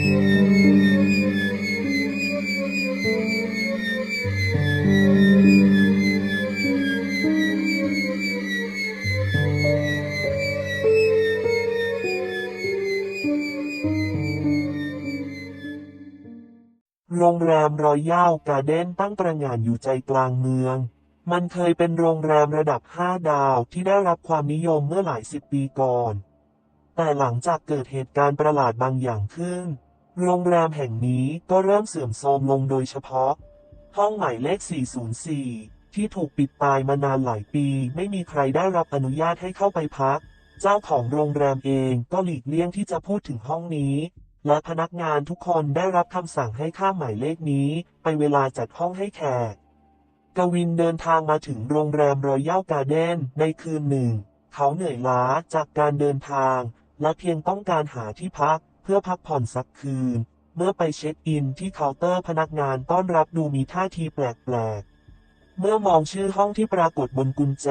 โรงแรมรอยัลการ์เด้นตั้งประงานอยู่ใจกลางเมือง มันเคยเป็นโรงแรมระดับ 5 ดาวที่ได้รับความนิยมเมื่อหลายสิบปีก่อน แต่หลังจากเกิดเหตุการณ์ประหลาดบางอย่างขึ้น โรงแรมแห่งนี้ก็เริ่มเสื่อมโทรมลงโดยเฉพาะ ห้องหมายเลข 404 ที่ถูกปิดตายมานานหลายปี ไม่มีใครได้รับอนุญาตให้เข้าไปพัก เจ้าของโรงแรมเองก็หลีกเลี่ยงที่จะพูดถึงห้องนี้ และพนักงานทุกคนได้รับคำสั่งให้ข้ามหมายเลขนี้ ไปเวลาจัดห้องให้แขกกวินเดินทางมาถึงโรงแรมรอยัลการ์เด้นในคืนหนึ่ง เขาเหนื่อยล้าจากการเดินทาง และเพียงต้องการหาที่พัก พื่อพักผ่อนสักคืน เมื่อไปเช็คอินที่เคาน์เตอร์พนักงานต้อนรับดูมีท่าทีแปลกๆ เมื่อมองชื่อห้องที่ปรากฏบนกุญแจ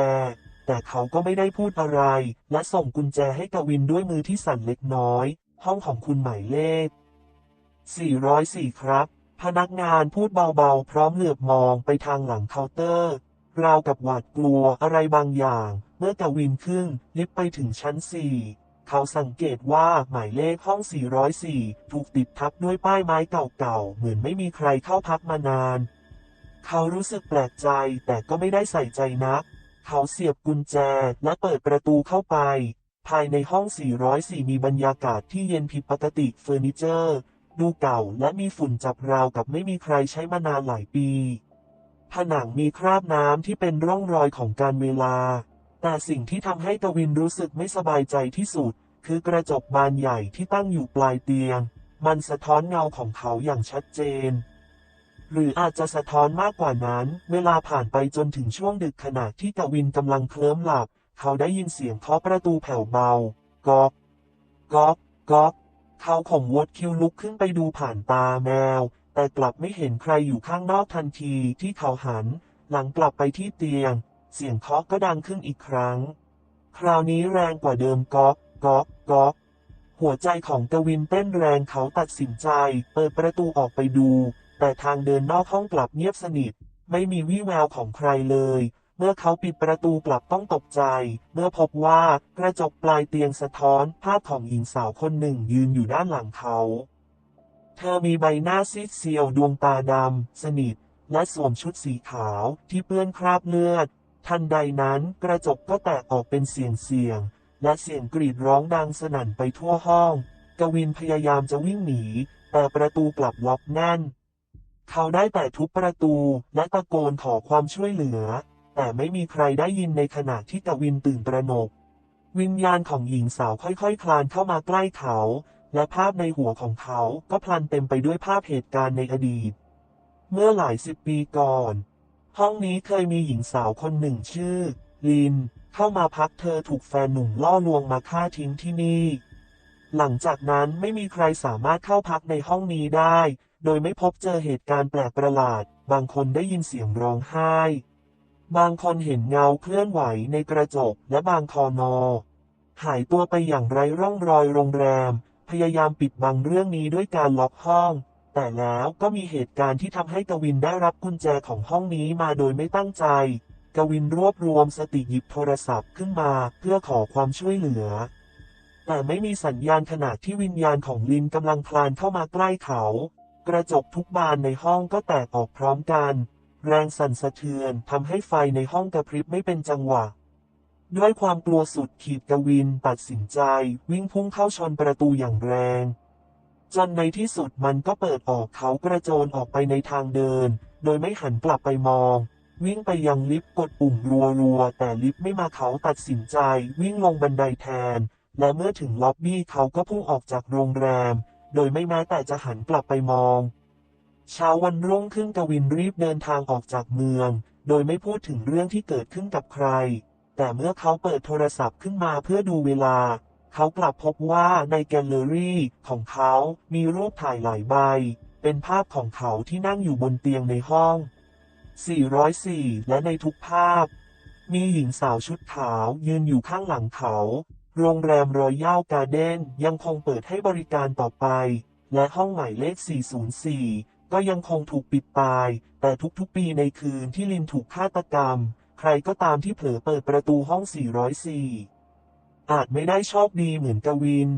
แต่เขาก็ไม่ได้พูดอะไร และส่งกุญแจให้กวินด้วยมือที่สั่นเล็กน้อย ห้องของคุณหมายเลข 404 ครับ พนักงานพูดเบาๆ พร้อมเหลือบมองไปทางหลังเคาน์เตอร์ ราวกับหวาดกลัวอะไรบางอย่าง เมื่อกวินขึ้นลิฟต์ไปถึงชั้น4 เขาสังเกตว่าหมายเลขห้อง 404 ถูกติดทับด้วยป้ายไม้เก่าๆ เหมือนไม่มีใครเข้าพักมานาน เขารู้สึกแปลกใจแต่ก็ไม่ได้ใส่ใจนัก เขาเสียบกุญแจและเปิดประตูเข้าไป ภายในห้อง 404 มีบรรยากาศที่เย็นผิดปกติเฟอร์นิเจอร์ ดูเก่าและมีฝุ่นจับราวกับไม่มีใครใช้มานานหลายปี ผนังมีคราบน้ำที่เป็นร่องรอยของการเวลา แต่สิ่งที่ทำให้กวินรู้สึกไม่สบายใจที่สุด คือกระจกบานใหญ่ที่ตั้งอยู่ปลายเตียง มันสะท้อนเงาของเขาอย่างชัดเจน หรืออาจจะสะท้อนมากกว่านั้น เวลาผ่านไปจนถึงช่วงดึกขณะที่กวินกำลังเคลิ้มหลับ เขาได้ยินเสียงเคาะประตูแผ่วเบาก๊อกก๊อกก๊อกเขาข่มวดคิวลุกขึ้นไปดูผ่านตาแมว แต่กลับไม่เห็นใครอยู่ข้างนอกทันทีที่เขาหัน หลังกลับไปที่เตียง เสียงเคาะก็ดังขึ้นอีกครั้ง คราวนี้แรงกว่าเดิมก๊อกก๊อกก๊อกหัวใจของกวินเต้นแรงเขาตัดสินใจ เปิดประตูออกไปดู แต่ทางเดินนอกห้องกลับเงียบสนิท ไม่มีวี่แววของใครเลย เมื่อเขาปิดประตูกลับต้องตกใจ เมื่อพบว่ากระจกปลายเตียงสะท้อน ภาพของหญิงสาวคนหนึ่งยืนอยู่ด้านหลังเขา เธอมีใบหน้าซีดเซียวดวงตาดำสนิท และสวมชุดสีขาวที่เปื้อนคราบเลือด ทันใดนั้นกระจกก็แตกออกเป็นเสียงเสียง และเสียงกรีดร้องดังสนั่นไปทั่วห้อง กวินพยายามจะวิ่งหนี แต่ประตูกลับล็อกแน่น เขาได้แต่ทุบประตูและตะโกนขอความช่วยเหลือ แต่ไม่มีใครได้ยินในขณะที่กวินตื่นตระหนก วิญญาณของหญิงสาวค่อยๆคคลานเข้ามาใกล้เขา และภาพในหัวของเขาก็พลันเต็มไปด้วยภาพเหตุการณ์ในอดีต เมื่อหลายสิบปีก่อน ห้องนี้เคยมีหญิงสาวคนหนึ่งชื่อ ลิน เข้ามาพักเธอถูกแฟนหนุ่มล่อลวงมาฆ่าทิ้งที่นี่ หลังจากนั้นไม่มีใครสามารถเข้าพักในห้องนี้ได้ โดยไม่พบเจอเหตุการณ์แปลกประหลาด บางคนได้ยินเสียงร้องไห้ บางคนเห็นเงาเคลื่อนไหวในกระจกและบางคอนอ หายตัวไปอย่างไร้ร่องรอยโรงแรม พยายามปิดบังเรื่องนี้ด้วยการล็อกห้อง แต่แล้วก็มีเหตุการณ์ที่ทำให้กวินได้รับกุญแจของห้องนี้มาโดยไม่ตั้งใจ กวินรวบรวมสติหยิบโทรศัพท์ขึ้นมาเพื่อขอความช่วยเหลือ แต่ไม่มีสัญญาณขณะที่วิญญาณของลินกำลังคลานเข้ามาใกล้เขา กระจกทุกบานในห้องก็แตกออกพร้อมกัน แรงสั่นสะเทือนทำให้ไฟในห้องกระพริบไม่เป็นจังหวะด้วยความกลัวสุดขีดกวินตัดสินใจวิ่งพุ่งเข้าชนประตูอย่างแรง จนในที่สุดมันก็เปิดออกเขากระโจนออกไปในทางเดิน โดยไม่หันกลับไปมอง วิ่งไปยังลิฟต์กดปุ่มรัวๆ แต่ลิฟต์ไม่มาเขาตัดสินใจ วิ่งลงบันไดแทน และเมื่อถึงล็อบบี้เขาก็พุ่งออกจากโรงแรม โดยไม่แม้แต่จะหันกลับไปมอง เช้าวันรุ่งขึ้นกวินรีบเดินทางออกจากเมือง โดยไม่พูดถึงเรื่องที่เกิดขึ้นกับใคร แต่เมื่อเขาเปิดโทรศัพท์ขึ้นมาเพื่อดูเวลา เขากลับพบว่าในแกลเลอรี่ของเขามีรูปถ่ายหลายใบ เป็นภาพของเขาที่นั่งอยู่บนเตียงในห้อง 404 และในทุกภาพ มีหญิงสาวชุดขาวยืนอยู่ข้างหลังเขา โรงแรมรอยัลการ์เด้นยังคงเปิดให้บริการต่อไป และห้องหมายเลข 404 ก็ยังคงถูกปิดตาย แต่ทุกๆปีในคืนที่ลินถูกฆาตกรรม ใครก็ตามที่เผลอเปิดประตูห้อง 404 อาจไม่ได้โชคดีเหมือนกวิน